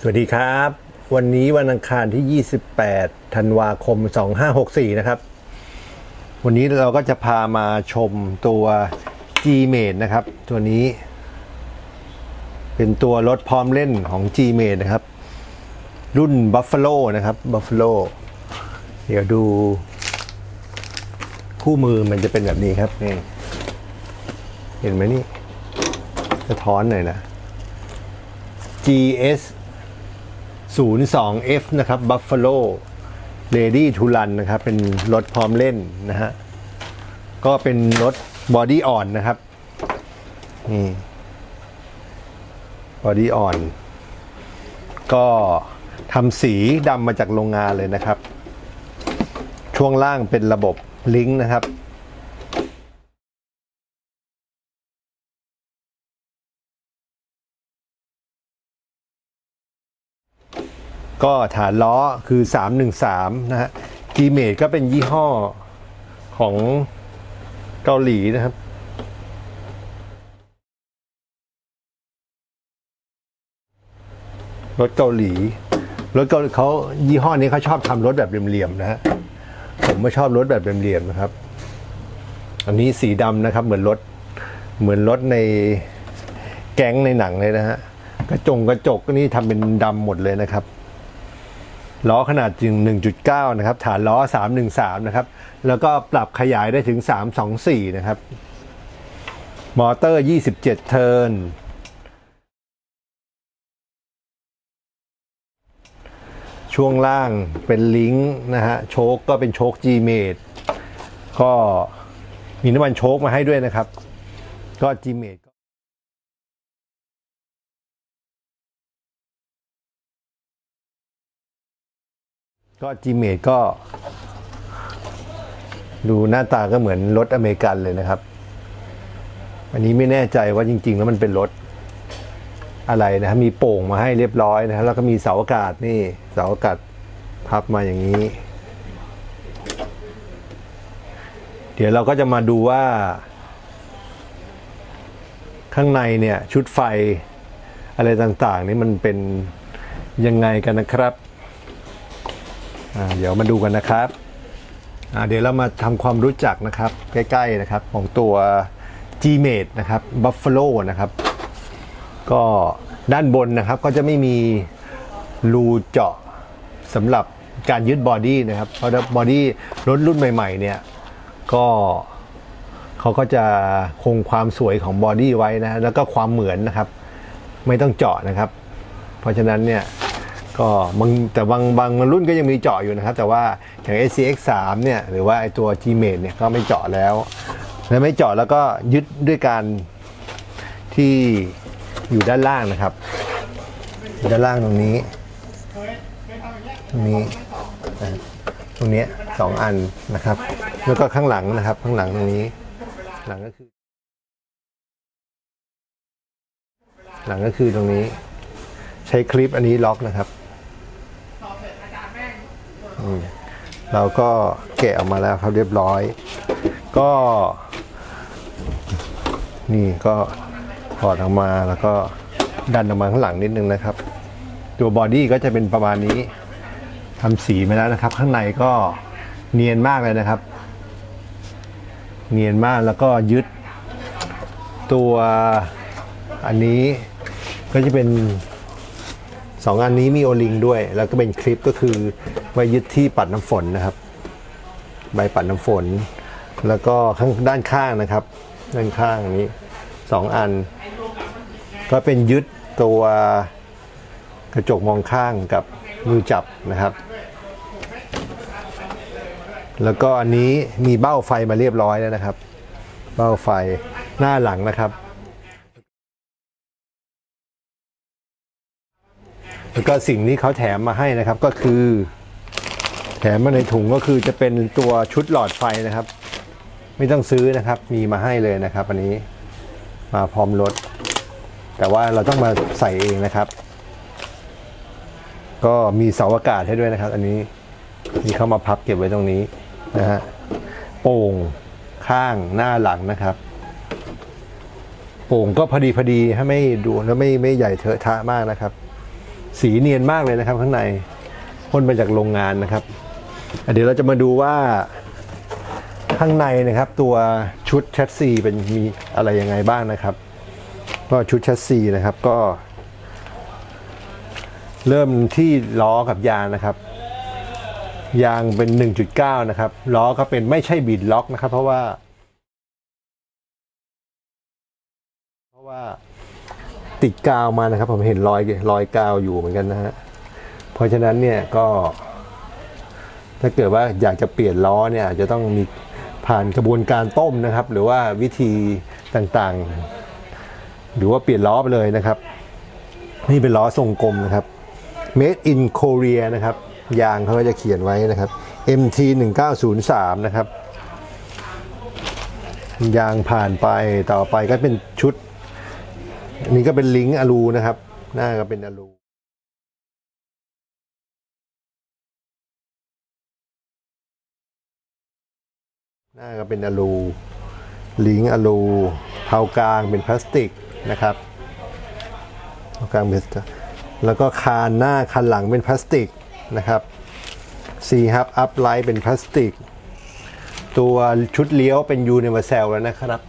สวัสดีครับ วันนี้วันอังคารที่ 28 ธันวาคม 2564 นะครับ วันนี้เราก็จะพามาชมตัว G m a t e นะครับ ตัวนี้ เป็นตัวรถพร้อมเล่นของ G m a t e นะครับ รุ่น Buffalo นะครับ Buffalo เดี๋ยวดู คู่มือมันจะเป็นแบบนี้ครับนี่เห็นไหมนี่ สะท้อนหน่อยนะ GS 02F นะครับ Buffalo Ready to Run นะครับ เป็นรถพร้อมเล่นนะฮะ ก็เป็นรถบอดี้อ่อนนะครับ นี่บอดี้อ่อน ก็ทำสีดำมาจากโรงงานเลยนะครับ ช่วงล่างเป็นระบบลิงก์นะครับ ก็ฐานล้อคือ 313 นะฮะ g m a t e ก็เป็นยี่ห้อของเกาหลีนะครับรถเกาหลีรถเกาหลีเขายี่ห้อนี้เขาชอบทำรถแบบเหลี่ยมๆนะฮะผมไม่ชอบรถแบบเหลี่ยมๆนะครับ อันนี้สีดำนะครับ เหมือนรถเหมือนรถในแก๊งในหนังเลยนะฮะกระจงกระจกนี่ทำเป็นดำหมดเลยนะครับ ล้อขนาดจึง 1.9 นะครับ ฐานล้อ 313 นะครับ แล้วก็ปรับขยายได้ถึง 324 นะครับ มอเตอร์ 27 เทิร์น ช่วงล่างเป็นลิงก์นะฮะ โชคก็เป็นโชค G m a t e ก็มีน้ำมันโชคมาให้ด้วยนะครับ ก็ G m a t e ก็ G m a t e ก็ดูหน้าตาก็เหมือนรถอเมริกันเลยนะครับ อันนี้ไม่แน่ใจว่าจริง ๆ แล้วมันเป็นรถอะไรนะครับมีโป่งมาให้เรียบร้อยนะครับแล้วก็มีเสาอากาศนี่เสาอากาศพับมาอย่างนี้ เดี๋ยวเราก็จะมาดูว่า ข้างในเนี่ยชุดไฟอะไรต่างๆ นี่มันเป็นยังไงกันนะครับ อ่าเดี๋ยวมาดูกันนะครับอ่าเดี๋ยวเรามาทำความรู้จักนะครับ ใกล้ๆนะครับของตัว g m a t e นะครับ Buffalo นะครับ ก็ด้านบนนะครับก็จะไม่มีรูเจาะสำหรับการยึดบอดี้นะครับ เพราะบอดี้รถรุ่นใหม่ๆเนี่ยก็เขาก็จะคงความสวยของบอดี้ไว้นะแล้วก็ความเหมือนนะครับ ไม่ต้องเจาะนะครับ เพราะฉะนั้นเนี่ย ก็บางแต่บางบางรุ่นก็ยังมีเจาะอยู่นะครับ แต่ว่าอย่าง SCX 3เนี่ยหรือว่าไอตัว G m a t e เนี่ยก็ไม่เจาะแล้ว และไม่เจาะแล้วก็ยึดด้วยการที่อยู่ด้านล่างนะครับ ด้านล่างตรงนี้ ตรงนี้ตรงเนี้ยสองอันนะครับ แล้วก็ข้างหลังนะครับข้างหลังตรงนี้ หลังก็คือ หลังก็คือตรงนี้ ใช้คลิปอันนี้ล็อกนะครับ เราก็แกะออกมาแล้วครับเรียบร้อย ก็ นี่ก็ถอดออกมาแล้วก็ดันออกมาข้างหลังนิดนึงนะครับ ตัวบอดี้ก็จะเป็นประมาณนี้ทำสีมาแล้วนะครับ ข้างในก็เนียนมากเลยนะครับ เนียนมากแล้วก็ยึด ตัวอันนี้ก็จะเป็นสองอันนี้มีโอลิงด้วย แล้วก็เป็นคลิปก็คือ ไว้ยึดที่ปัดน้ำฝนนะครับ ใบปัดน้ำฝน แล้วก็ข้างด้านข้างนะครับ ด้านข้างนี้สองอัน ก็เป็นยึดตัวกระจกมองข้างกับมือจับนะครับ แล้วก็อันนี้มีเบ้าไฟมาเรียบร้อยแล้วนะครับ เบ้าไฟหน้าหลังนะครับ แล้วก็สิ่งที่เขาแถมมาให้นะครับก็คือ มมาในถุงก็คือจะเป็นตัวชุดหลอดไฟนะครับ ไม่ต้องซื้อนะครับ มีมาให้เลยนะครับ อันนี้มาพร้อมรถ แต่ว่าเราต้องมาใส่เองนะครับ ก็มีเสาอากาศให้ด้วยนะครับ อันนี้มีเข้ามาพับเก็บไว้ตรงนี้นะฮะโป่งข้างหน้าหลังนะครับโป่งก็พอดีพอดีให้ไม่ดูแล้วไม่ไม่ใหญ่เถอะทะมากนะครับ สีเนียนมากเลยนะครับ ข้างในพ่นมาจากโรงงานนะครับ เดี๋ยวเราจะมาดูว่าข้างในนะครับตัวชุดแชสซีเป็นมีอะไรยังไงบ้างนะครับ ก็ชุดแชสซีนะครับก็ เริ่มที่ล้อกับยางนะครับ ยางเป็น 1.9 นะครับล้อก็เป็นไม่ใช่บีดล็อกนะครับ เพราะว่า เพราะว่าติดกาวมานะครับ ผมเห็นรอยรอยกาวอยู่เหมือนกันนะฮะเพราะฉะนั้นเนี่ยก็ ถ้าเกิดว่าอยากจะเปลี่ยนล้อเนี่ยจจะต้องมีผ่านกระบวนการต้มนะครับ หรือว่าวิธีต่างๆ หรือว่าเปลี่ยนล้อไปเลยนะครับ นี่เป็นล้อทรงกลมนะครับ Made in Korea นะครับ ยางเขาก็จะเขียนไว้นะครับ MT 1903นะครับ ยางผ่านไปต่อไปก็เป็นชุด อันนี้ก็เป็นลิงก์อลูนะครับ หน้าก็เป็นอลู หน้าก็เป็นอลูลิงก์อลูเผากลางเป็นพลาสติกนะครับเผากลางเป็นแล้วก็คานหน้าคันหลังเป็นพลาสติกนะครับซีฮับอัพไลท์เป็นพลาสติก ตัวชุดเลี้ยวเป็นยูนิเวอร์แซลแล้วนะครับ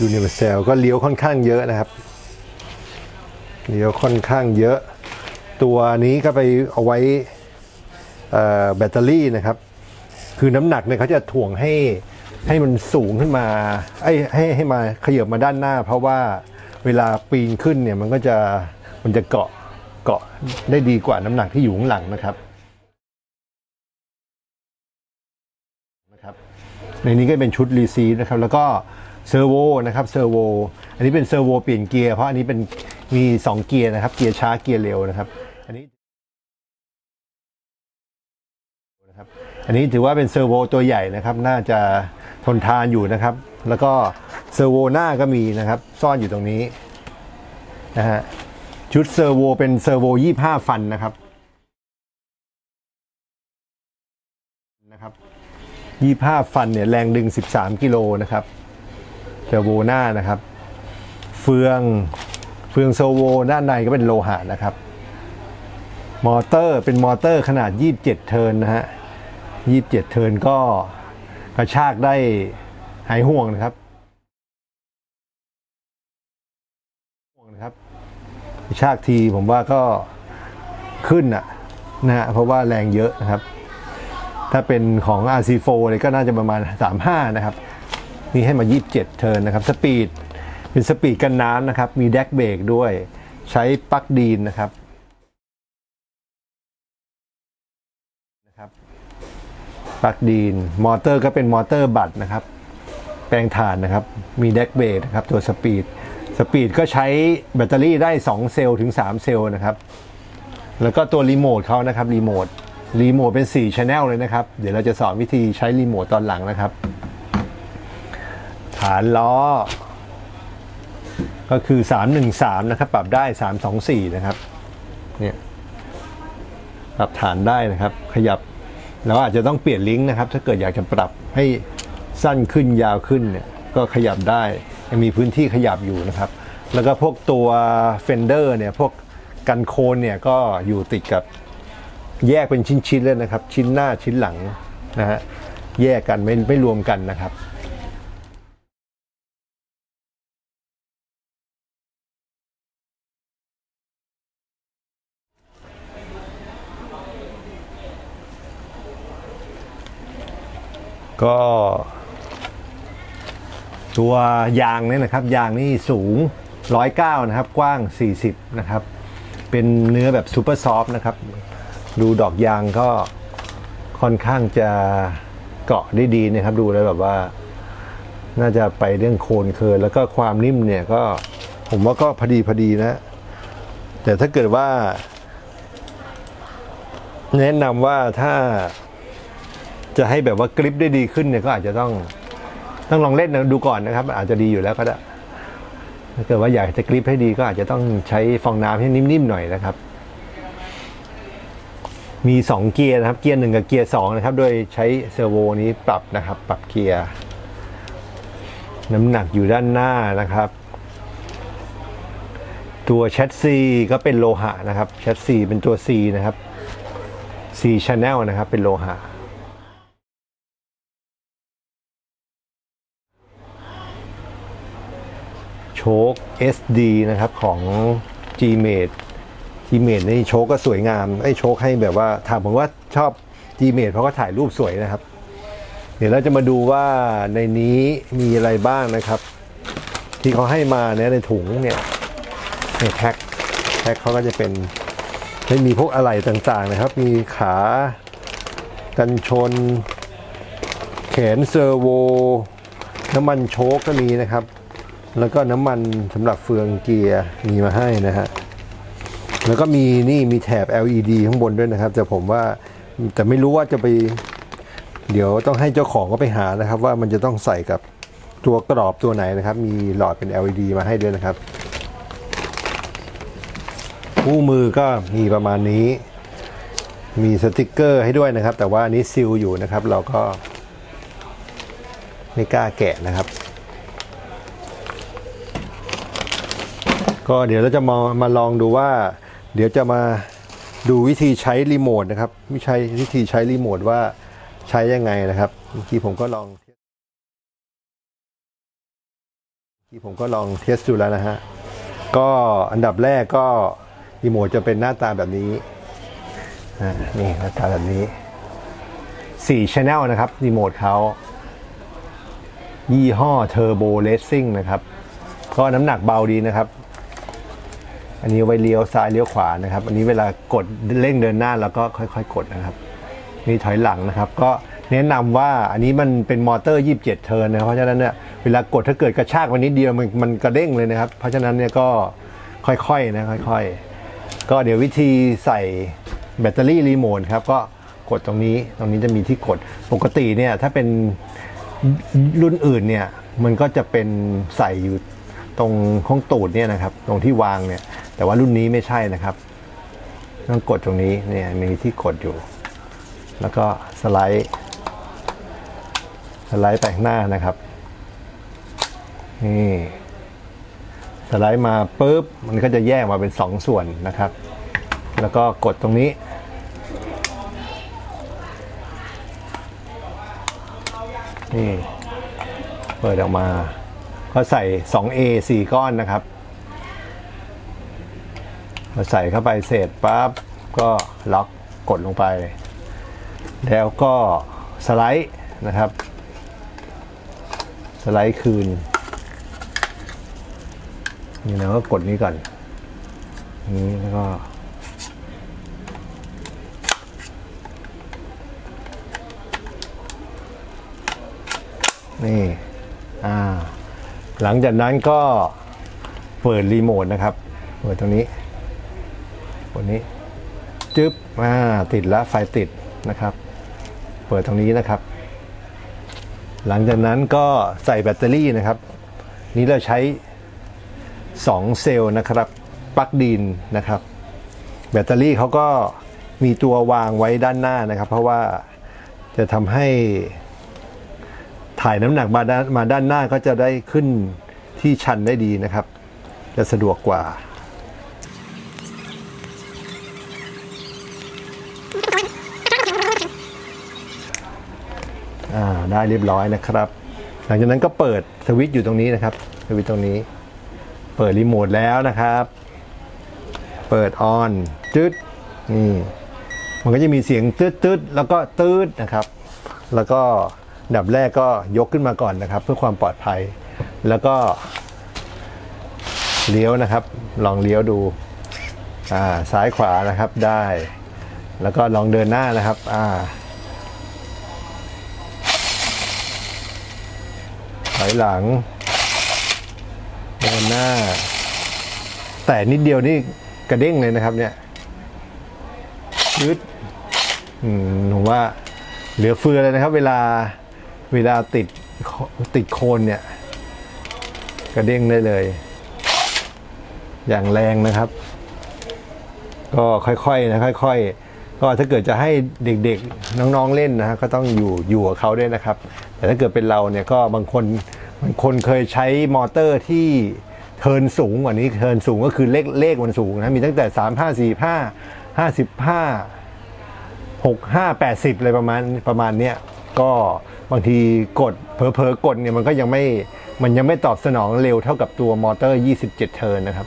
ยูนิเวอร์แซลก็เลี้ยวค่อนข้างเยอะนะครับเลี้ยวค่อนข้างเยอะ ตัวนี้ก็ไปเอาไว้แบตเตอรี่นะครับ คือน้ำหนักเนี่ยเขาจะถ่วงให้ให้มันสูงขึ้นมาไอ้ให้ให้มาขยับมาด้านหน้า เพราะว่าเวลาปีนขึ้นเนี่ยมันก็จะมันจะเกาะเกาะได้ดีกว่าน้ำหนักที่อยู่ข้างหลังนะครับนะครับ ในนี้ก็เป็นชุดรีซีฟนะครับ แล้วก็เซอร์โวนะครับเซอร์โวอันนี้เป็นเซอร์โวเปลี่ยนเกียร์เพราะอันนี้เป็นมี 2 เกียร์นะครับ เกียร์ช้าเกียร์เร็วนะครับ อันนี้ อันนี้ถือว่าเป็นเซอร์โวตัวใหญ่นะครับ น่าจะทนทานอยู่นะครับ แล้วก็เซอร์โวหน้าก็มีนะครับ ซ่อนอยู่ตรงนี้นะฮะชุดเซอร์โวเป็นเซอร์โว25 ฟันนะครับนะครับ25 ฟันเนี่ยแรงดึง 13 กิโลนะครับเทอร์โวหน้านะครับ เฟืองเฟืองเซอร์โวด้านในก็เป็นโลหะนะครับ มอเตอร์เป็นมอเตอร์ขนาด 27 เทิร์นนะฮะ 27 เทิร์นก็กระชากได้หายห่วงนะครับห่วงนะครับกระชากทีผมว่าก็ขึ้นอะนะฮะเพราะว่าแรงเยอะนะครับ ถ้าเป็นของ RC4 เลยก็น่าจะประมาณ 35 นะครับ นี่ให้มา 27 เทิร์นนะครับ สปีดเป็นสปีดกันน้ำนะครับ มีแดกเบรกด้วย ใช้ปลั๊กดีนนะครับ ปลั๊กดีน มอเตอร์ก็เป็นมอเตอร์บัตนะครับ แปลงถ่านนะครับ มีแดกเบรกนะครับ ตัวสปีด สปีดก็ใช้แบตเตอรี่ได้ 2 เซลล์ถึง 3 เซลล์นะครับ แล้วก็ตัวรีโมทเขานะครับ รีโมท รีโมทเป็น4 Channel เลยนะครับ เดี๋ยวเราจะสอนวิธีใช้รีโมทตอนหลังนะครับ ฐานล้อ ก็คือ 313 นะครับ ปรับได้ 324 นะครับ เนี่ย ปรับฐานได้นะครับ ขยับ เราอาจจะต้องเปลี่ยนลิงก์นะครับ ถ้าเกิดอยากจะปรับให้สั้นขึ้นยาวขึ้นเนี่ยก็ขยับได้ยังมีพื้นที่ขยับอยู่นะครับ แล้วก็พวกตัวเฟนเดอร์เนี่ยพวกกันโคนเนี่ยก็อยู่ติดกับแยกเป็นชิ้นๆเลยนะครับ ชิ้นหน้าชิ้นหลังนะฮะแยกกันไม่ไม่รวมกันนะครับ ก็ ตัวยางเนี่ยนะครับ ยางนี่สูง 109 นะครับ กว้าง 40 นะครับ เป็นเนื้อแบบซูเปอร์ซอฟต์นะครับ ดูดอกยางก็ค่อนข้างจะเกาะได้ดีนะครับ ดูแล้วแบบว่า น่าจะไปเรื่องโคนเคินแล้วก็ความนิ่มเนี่ยก็ผมว่าก็พอดีพอดีนะ แต่ถ้าเกิดว่า แนะนำว่าถ้า จะให้แบบว่ากริปได้ดีขึ้นเนี่ยก็อาจจะต้องต้องลองเล่นดูก่อนนะครับ อาจจะดีอยู่แล้วก็ได้ถ้าเกิดว่าอยากจะกริปให้ดีก็อาจจะต้องใช้ฟองน้ำให้นิ่มๆหน่อยนะครับ มี 2 เกียร์นะครับ เกียร์หนึ่งกับเกียร์สองนะครับ โดยใช้เซอร์โวนี้ปรับนะครับ ปรับเกียร์น้ำหนักอยู่ด้านหน้านะครับ ตัวแชทซีก็เป็นโลหะนะครับแชทซีเป็นตัว C นะครับ C channel นะครับ เป็นโลหะ โชค SD นะครับของ Gmate Gmate นี่โชคก็สวยงามไอ้โชคให้แบบว่าถามผมว่าชอบ Gmate เพราะก็ถ่ายรูปสวยนะครับ เดี๋ยวเราจะมาดูว่าในนี้มีอะไรบ้างนะครับ ที่เขาให้มาเนี่ยในถุงเนี่ยในแพ็คแพ็คเขาก็จะเป็นไม่มีพวกอะไหล่ต่างๆนะครับ มีขากันชน แขนเซอร์โว น้ำมันโชคก็มีนะครับ แล้วก็น้ำมันสำหรับเฟืองเกียร์มีมาให้นะฮะ แล้วก็มีนี่มีแถบ LED ข้างบนด้วยนะครับ แต่ผมว่าแต่ไม่รู้ว่าจะไป เดี๋ยวต้องให้เจ้าของก็ไปหานะครับ ว่ามันจะต้องใส่กับตัวกรอบตัวไหนนะครับ มีหลอดเป็น LED มาให้ด้วยนะครับ คู่มือก็มีประมาณนี้ มีสติกเกอร์ให้ด้วยนะครับ แต่ว่าอันนี้ซีลอยู่นะครับ เราก็ไม่กล้าแกะนะครับ ก็เดี๋ยวเราจะมามาลองดูว่า เดี๋ยวจะมาดูวิธีใช้รีโมทนะครับวิชัยวิธีใช้รีโมทว่าใช้ยังไงนะครับเมื่อกี้ผมก็ลองเมื่อกี้ผมก็ลองเทสดูแล้วนะฮะ ก็อันดับแรกก็รีโมทจะเป็นหน้าตาแบบนี้นี่หน้าตาแบบนี้4 Channel นะครับรีโมทเขายี่ห้อ Turbo Racing นะครับ ก็น้ำหนักเบาดีนะครับ อันนี้ไว้เลี้ยวซ้ายเลี้ยวขวานะครับ อันนี้เวลากดเร่งเดินหน้าแล้วก็ค่อยๆ กดนะครับมีถอยหลังนะครับ ก็แนะนำว่าอันนี้มันเป็นมอเตอร์ 27 เทิร์นนะเพราะฉะนั้นเนี่ยเวลากดถ้าเกิดกระชากไปนิดเดียวมันมันกระเด้งเลยนะครับ เพราะฉะนั้นเนี่ยก็ค่อยๆนะค่อยๆ ก็เดี๋ยววิธีใส่แบตเตอรี่รีโมทครับก็กดตรงนี้ตรงนี้จะมีที่กดปกติเนี่ยถ้าเป็นรุ่นอื่นเนี่ยมันก็จะเป็นใส่อยู่ตรงข้องตูดเนี่ยนะครับ ตรงที่วางเนี่ย แต่ว่ารุ่นนี้ไม่ใช่นะครับ ต้องกดตรงนี้เนี่ยมีที่กดอยู่ แล้วก็สไลด์ สไลด์ไปข้างหน้านะครับ นี่สไลด์มาปุ๊บมันก็จะแยกมาเป็นสองส่วนนะครับ แล้วก็กดตรงนี้ นี่ เปิดออกมา ก็ใส่ 2A 4 ก้อนนะครับ พอใส่เข้าไปเสร็จปั๊บก็ล็อกกดลงไป แล้วก็สไลด์นะครับ สไลด์คืนนี่นะก็กดนี้ก่อนนี้แล้วก็นี่อ่าหลังจากนั้นก็เปิดรีโมทนะครับ เปิดตรงนี้ นี้จึ๊บอ่าติดแล้วไฟติดนะครับ เปิดตรงนี้นะครับ หลังจากนั้นก็ใส่แบตเตอรี่นะครับ นี้เราใช้ 2 เซลล์นะครับปลั๊กดินนะครับ แบตเตอรี่เขาก็มีตัววางไว้ด้านหน้านะครับ เพราะว่าจะทำให้ถ่ายน้ำหนักมาด้านมาด้านหน้าก็จะได้ขึ้นที่ชันได้ดีนะครับ จะสะดวกกว่า อ่าได้เรียบร้อยนะครับ หลังจากนั้นก็เปิดสวิตช์อยู่ตรงนี้นะครับสวิตช์ตรงนี้ เปิดรีโมทแล้วนะครับ เปิดออนจึ๊ดนี่มันก็จะมีเสียงตืดตืดๆแล้วก็ตืดนะครับ แล้วก็ดับแรกก็ยกขึ้นมาก่อนนะครับ เพื่อความปลอดภัย แล้วก็เลี้ยวนะครับ ลองเลี้ยวดูอ่าซ้ายขวานะครับได้ แล้วก็ลองเดินหน้านะครับอ่า อยหลังเดินหน้า แต่นิดเดียวนี่กระเด้งเลยนะครับเนี่ยยืดอืมผมว่าเหลือเฟือเลยนะครับ เวลาเวลาติดติดโคนเนี่ย กระเด้งได้เลย อย่างแรงนะครับ ก็ค่อยๆนะค่อย ๆ ก็ถ้าเกิดจะให้เด็กๆน้องๆเล่นนะฮะก็ต้องอยู่อยู่กับเขาด้วยนะครับ แต่ถ้าเกิดเป็นเราเนี่ยก็บางคนบางคนเคยใช้มอเตอร์ที่เทินสูงกว่านี้เทินสูงก็คือเลขเลขมันสูงนะมีตั้งแต่สามห้าสี่ห้าห้าสิบห้าหกห้าแปดสิบอะไรประมาณประมาณเนี้ยก็บางทีกดเผลอกดเนี่ยมันก็ยังไม่มันยังไม่ตอบสนองเร็วเท่ากับตัวมอเตอร์ 27 เทินนะครับ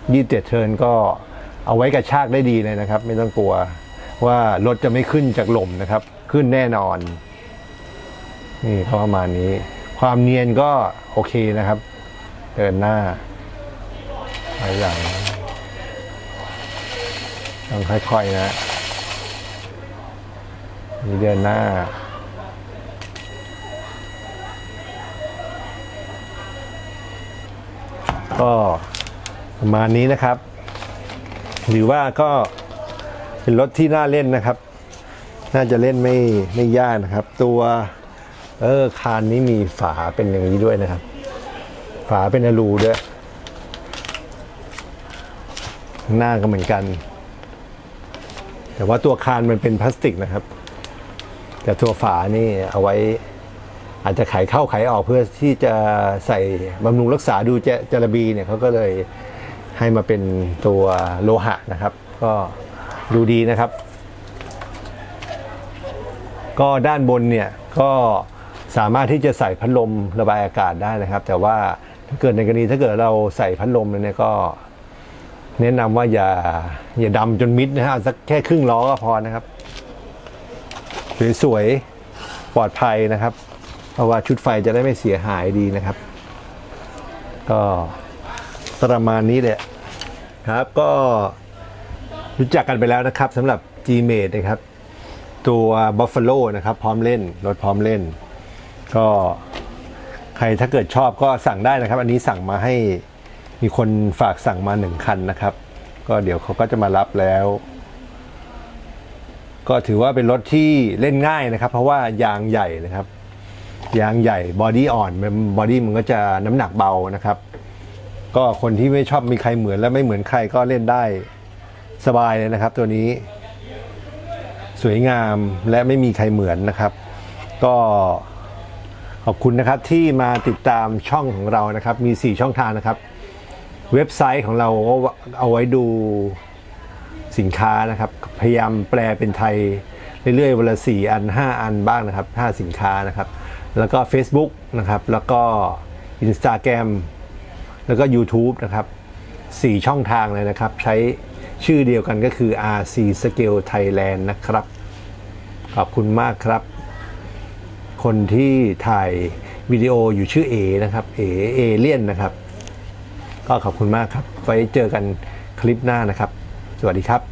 27 เทินก็เอาไว้กระชากได้ดีเลยนะครับ ไม่ต้องกลัว ว่ารถจะไม่ขึ้นจากหล่มนะครับ ขึ้นแน่นอน นี่ก็ประมาณนี้ ความเนียนก็โอเคนะครับ เดินหน้าถอยหลังต้องค่อยๆนะนี่เดินหน้าก็ประมาณนี้นะครับ หรือว่าก็ เป็นรถที่น่าเล่นนะครับ น่าจะเล่นไม่ไม่ยากนะครับ ตัวเออคานนี้มีฝาเป็นอย่างนี้ด้วยนะครับ ฝาเป็นอลูด้วยหน้าก็เหมือนกัน แต่ว่าตัวคานมันเป็นพลาสติกนะครับ แต่ตัวฝานี่เอาไว้อาจจะไขเข้าไขออกเพื่อที่จะใส่บำรุงรักษาดูเจจระบีเนี่ยเขาก็เลยให้มาเป็นตัวโลหะนะครับ ก็ ดูดีนะครับ ก็ด้านบนเนี่ยก็สามารถที่จะใส่พัดลมระบายอากาศได้นะครับ แต่ว่าถ้าเกิดในกรณีถ้าเกิดเราใส่พัดลมเนี่ยก็ แนะนำว่าอย่าอย่าดำจนมิดนะฮะสักแค่ครึ่งล้อก็พอนะครับสวยๆปลอดภัยนะครับ เพราะว่าชุดไฟจะได้ไม่เสียหายดีนะครับ ก็ประมาณนี้แหละครับก็ รู้จักกันไปแล้วนะครับสำหรับ g m a t e นะครับ ตัว Buffalo นะครับพร้อมเล่น รถพร้อมเล่น ก็ใครถ้าเกิดชอบก็สั่งได้นะครับ อันนี้สั่งมาให้มีคนฝากสั่งมาหนึ่งคันนะครับ ก็เดี๋ยวเขาก็จะมารับแล้ว ก็ถือว่าเป็นรถที่เล่นง่ายนะครับ เพราะว่ายางใหญ่นะครับยางใหญ่บอดี้อ่อนบอดี้มันก็จะน้ำหนักเบานะครับ ก็คนที่ไม่ชอบมีใครเหมือนและไม่เหมือนใครก็เล่นได้ สบายเลยนะครับตัวนี้ สวยงามและไม่มีใครเหมือนนะครับ ก็ขอบคุณนะครับที่มาติดตามช่องของเรานะครับ มี 4 ช่องทางนะครับ เว็บไซต์ของเราก็เอาไว้ดูสินค้านะครับ พยายามแปลเป็นไทยเรื่อยๆวันละสี่อัน 5 อันบ้างนะครับ 5 สินค้านะครับ แล้วก็ Facebook นะครับ แล้วก็ Instagram แล้วก็ YouTube นะครับ 4 ช่องทางเลยนะครับ ใช้ ชื่อเดียวกันก็คือ RC Scale Thailand นะครับ ขอบคุณมากครับ คนที่ถ่ายวิดีโออยู่ชื่อเอนะครับเอเอเลียนนะครับ ก็ขอบคุณมากครับ ไว้เจอกันคลิปหน้านะครับ สวัสดีครับ